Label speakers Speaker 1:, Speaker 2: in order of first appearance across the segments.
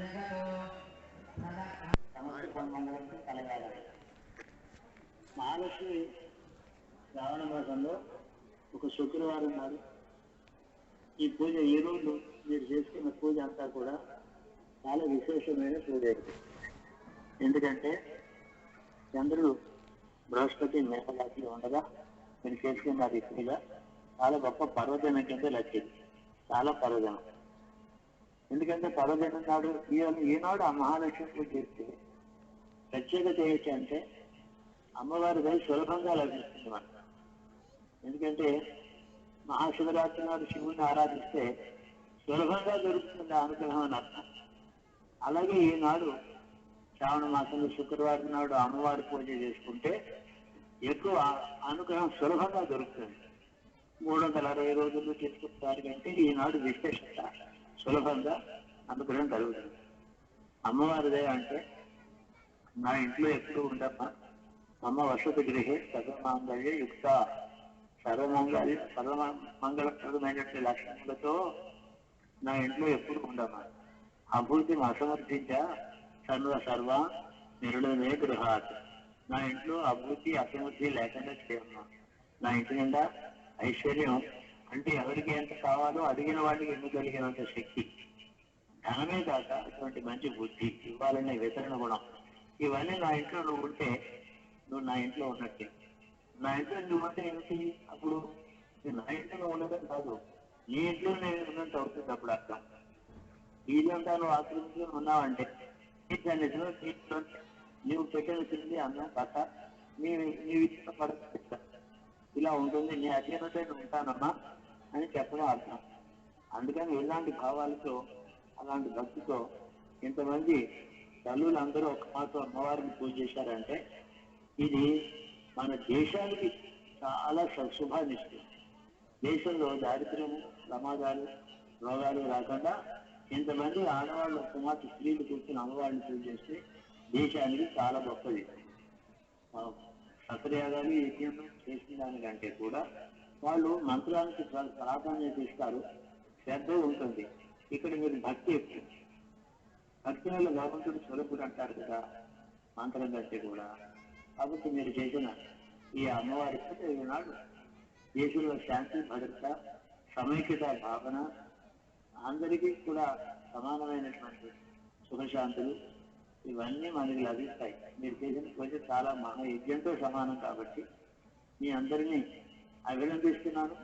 Speaker 1: మహర్షి కలగాలి శ్రావణ మాసంలో ఒక శుక్రవారం ఉన్నారు ఈ పూజ ఈ రోజు మీరు చేసుకున్న పూజ అంతా కూడా చాలా విశేషమైన పూజ ఎందుకంటే చంద్రుడు బృహస్పతి మేఘరాశి ఉండగా మీరు చేసుకున్నది పూజ చాలా గొప్ప పర్వతం ఏంటంటే లక్ష్యం. చాలా పర్వదినం. ఎందుకంటే పర్వదినం నాడు ఈనాడు ఆ మహాలక్ష్మి పూజ చేస్తే ప్రత్యేకత ఏంటి అంటే అమ్మవారి దయ సులభంగా లభిస్తుంది మనకు ఎందుకంటే మహాశివరాత్రి నాడు శివుని ఆరాధిస్తే సులభంగా దొరుకుతుంది ఆ అనుగ్రహం అని అర్థం. అలాగే ఈనాడు శ్రావణ మాసంలో శుక్రవారం నాడు అమ్మవారి పూజ చేసుకుంటే ఎక్కువ అనుగ్రహం సులభంగా దొరుకుతుంది. మూడు వందల అరవై రోజుల్లో చేసుకుంటారు కంటే ఈనాడు విశేషత. సులభంగా అనుగ్రహం కలుగుతుంది అమ్మవారిదే అంటే నా ఇంట్లో ఎప్పుడు ఉండమ్మా. అమ్మ వసతి గృహే సర్వమాంగళ్య యుక్త. సర్వమంగళ సర్వమంగళప్రదమైనటువంటి లక్షణములతో నా ఇంట్లో ఎప్పుడు ఉండమ్మా. అభూతిని అసమర్థించ సర్వ సర్వ నిర్ణయమే గృహాత్. నా ఇంట్లో అభివృద్ధి అసమృద్ధి లేకుండా చేయమ్మా. నా ఇంటి నిండా ఐశ్వర్యం. అంటే ఎవరికి ఎంత కావాలో అడిగిన వాడికి కలిగినంత శక్తి. ధనమే కాక అటువంటి మంచి బుద్ధి ఇవ్వాలనే వితరణ గుణం. ఇవన్నీ నా ఇంట్లో నువ్వు ఉంటే నువ్వు నా ఇంట్లో ఉన్నట్టే. నా ఇంట్లో నువ్వు ఉంటే ఏమిటి అప్పుడు నా ఇంట్లో ఉండడం కాదు నీ ఇంట్లో నేను ఉన్నట్టు అవుతుంది అప్పుడు అర్థం. ఇదంతా నువ్వు ఆక్రమించుకుని ఉన్నావంటే నువ్వు సన్నిధిలో నీ పెట్టిన తిండి అన్నం కథ నీ నీవు ఇచ్చిన పరిస్థితి ఇలా ఉంటుంది నీ అధీనత ఉంటానమ్మా అని చెప్పడం అర్థం. అందుకని ఇలాంటి భావాలతో అలాంటి భక్తితో ఇంతమంది తల్లులు అందరూ ఒక మాత్రం అమ్మవారిని పూజ చేశారంటే ఇది మన దేశానికి చాలా శుభాన్ని ఇస్తుంది. దేశంలో దారిద్ర్యము ప్రమాదాలు రోగాలు రాకుండా ఇంతమంది ఆడవాళ్ళు కుమార్తె స్త్రీలు కూర్చుని అమ్మవారిని పూజ చేస్తే దేశానికి చాలా గొప్పది. సత్రయాగాలు యజ్ఞం చేసిన దానికంటే కూడా వాళ్ళు మంత్రానికి ప్రాధాన్యత ఇస్తారు. శ్రద్ధ ఉంటుంది. ఇక్కడ మీరు భక్తి ఎక్కువ భక్తి వల్ల భగవంతుడు స్వరూపుడు అంటారు కదా మంత్రం కంటే కూడా. కాబట్టి మీరు చేసిన ఈ అమ్మవారి ఈనాడు దేశంలో శాంతి భద్రత సమైక్యత భావన అందరికీ కూడా సమానమైనటువంటి సుఖశాంతులు ఇవన్నీ మనకి లభిస్తాయి. మీరు చేసిన పూజ చాలా మహాయజ్ఞంతో సమానం కాబట్టి మీ అందరినీ అభినందిస్తున్నాను.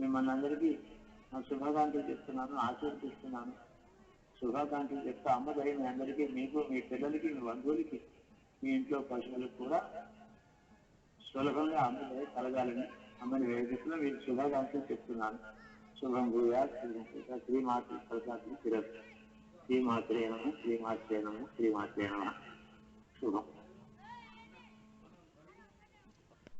Speaker 1: మిమ్మల్ని అందరికీ శుభాకాంక్షలు చెప్తున్నాను ఆశీర్వదిస్తున్నాను. శుభాకాంక్షలు చెప్తా అమ్మ మీ అందరికీ మీకు మీ పిల్లలకి మీ బంధువులకి మీ ఇంట్లో పశువులకు కూడా సులభంగా అమ్మ కలగాలని అమ్మని వేదికలో మీకు శుభాకాంక్షలు చెప్తున్నాను. శుభం భూయా శ్రీమాత ప్రసాద్ తిరగ. శ్రీమాత్రే నమ. శుభం.